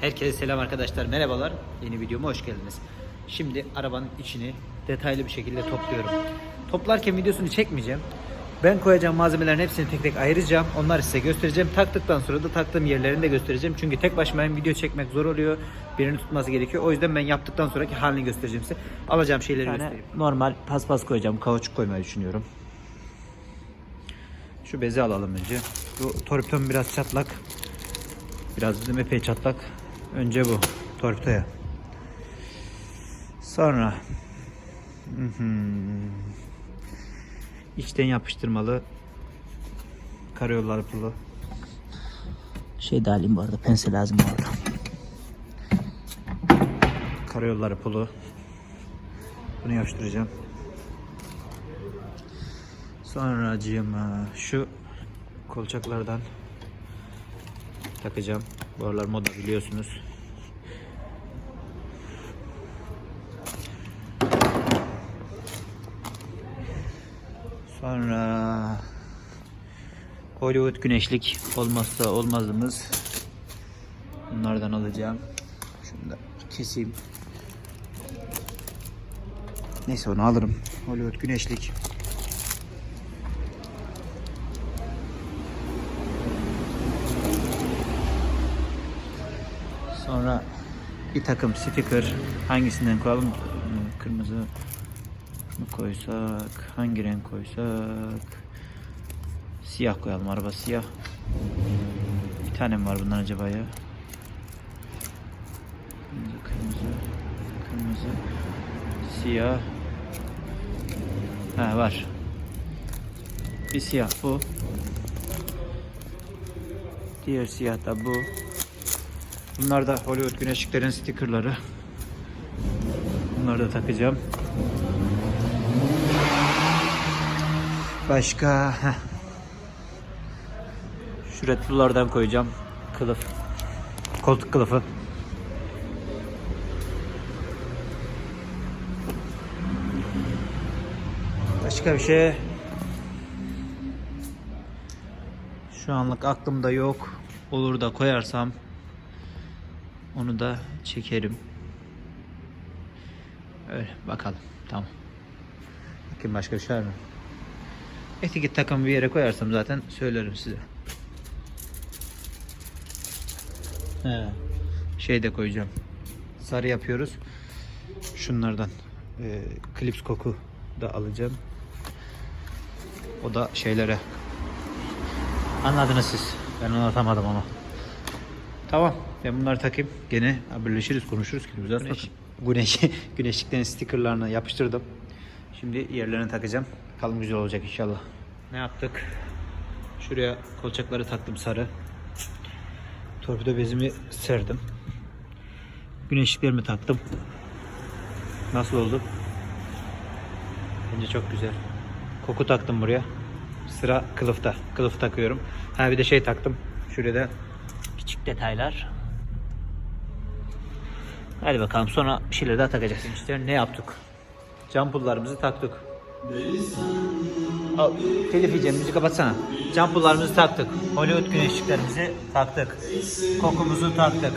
Herkese selam arkadaşlar, merhabalar. Yeni videoma hoş geldiniz. Şimdi arabanın içini detaylı bir şekilde topluyorum. Toplarken videosunu çekmeyeceğim. Ben koyacağım malzemelerin hepsini tek tek ayıracağım. Onları size göstereceğim. Taktıktan sonra da taktığım yerlerini de göstereceğim. Çünkü tek başıma hem video çekmek zor oluyor. Birini tutması gerekiyor. O yüzden ben yaptıktan sonraki halini göstereceğim size. Alacağım şeyleri göstereyim. Normal paspas koyacağım. Kauçuk koymayı düşünüyorum. Şu bezi alalım önce. Bu torpiton biraz çatlak. Biraz dedim epey çatlak. Önce bu torpidoya. Sonra hı, içten yapıştırmalı karayolları pulu. Şey de alayım bu arada pense lazım bu arada. Karayolları pulu. Bunu yapıştıracağım. Sonra şu kolçaklardan takacağım. Bu aralar moda biliyorsunuz. Sonra Hollywood güneşlik olmazsa olmazımız. Bunlardan alacağım. Şunu da keseyim. Neyse onu alırım. Hollywood güneşlik. Sonra bir takım sticker hangisinden koyalım? Kırmızı mı koysak? Hangi renk koysak? Siyah koyalım. Araba siyah. Bir tane mi var bundan acaba ya? Kırmızı, kırmızı, kırmızı, siyah. Ha var. Bir siyah bu. Diğer siyah da bu. Bunlar da Hollywood güneşliklerin stickerları. Bunları da takacağım. Başka. Şu retrolardan koyacağım. Kılıf. Koltuk kılıfı. Başka bir şey şu anlık aklımda yok. Olur da koyarsam onu da çekerim. Öyle bakalım. Tamam. Bakayım başka bir şey var mı? Etiket takımı bir yere koyarsam zaten söylerim size. He. Şey de koyacağım. Sarı yapıyoruz. Şunlardan e, klips koku da alacağım. O da şeylere. Anladınız siz. Ben anlatamadım ama. Tamam. Ben bunları takayım. Gene haberleşiriz, konuşuruz. Güzel Güneş, güneş, güneşliklerin stickerlarını yapıştırdım. Şimdi yerlerine takacağım. Bakalım güzel olacak inşallah. Ne yaptık? Şuraya kolçakları taktım sarı. Torpido bezimi serdim. Güneşliklerimi taktım. Nasıl oldu? Bence çok güzel. Koku taktım buraya. Sıra kılıfta. Kılıf takıyorum. Ha bir de şey taktım. Şuraya da küçük detaylar. Hadi bakalım sonra bir şeyler daha takacağız. İşte ne yaptık? Cam pullarımızı taktık. Al, telif yiyeceğim müziği kapatsana. Cam pullarımızı taktık. Hollywood güneşliklerimizi taktık. Kokumuzu taktık.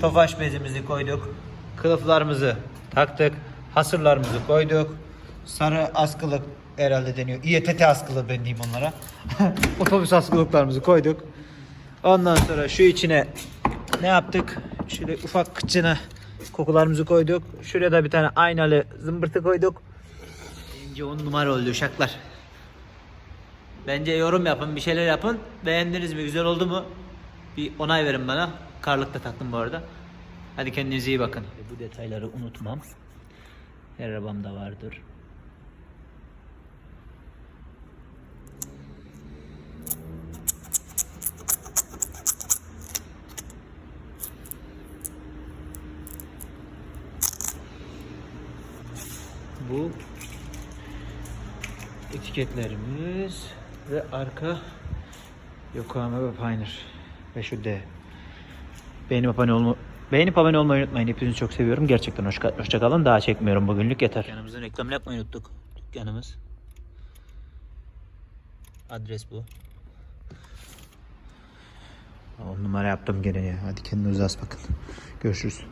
Tofaş bezimizi koyduk. Kılıflarımızı taktık. Hasırlarımızı koyduk. Sarı askılık herhalde deniyor. İETT askılığı ben diyeyim onlara. Otobüs askılıklarımızı koyduk. Ondan sonra şu içine ne yaptık? Şöyle ufak kıçına kokularımızı koyduk. Şuraya da bir tane aynalı zımbırtı koyduk. Bence on numara oldu uşaklar. Bence yorum yapın, bir şeyler yapın. Beğendiniz mi, güzel oldu mu? Bir onay verin bana. Karlık da taktım bu arada. Hadi kendinize iyi bakın. Bu detayları unutmam. Her arabamda vardır. Bu etiketlerimiz ve arka Yokohama ve Pioneer ve şu D. Beğenip abone olma Beğenip abone olmayı unutmayın. Hepinizi çok seviyorum. Gerçekten hoşça, hoşça kalın. Daha çekmiyorum bugünlük yeter. Dükkanımızın reklamını yapmayı unuttuk. Dükkanımız. Adres bu. On numara yaptım gene ya. Hadi kendinize az bakın. Görüşürüz.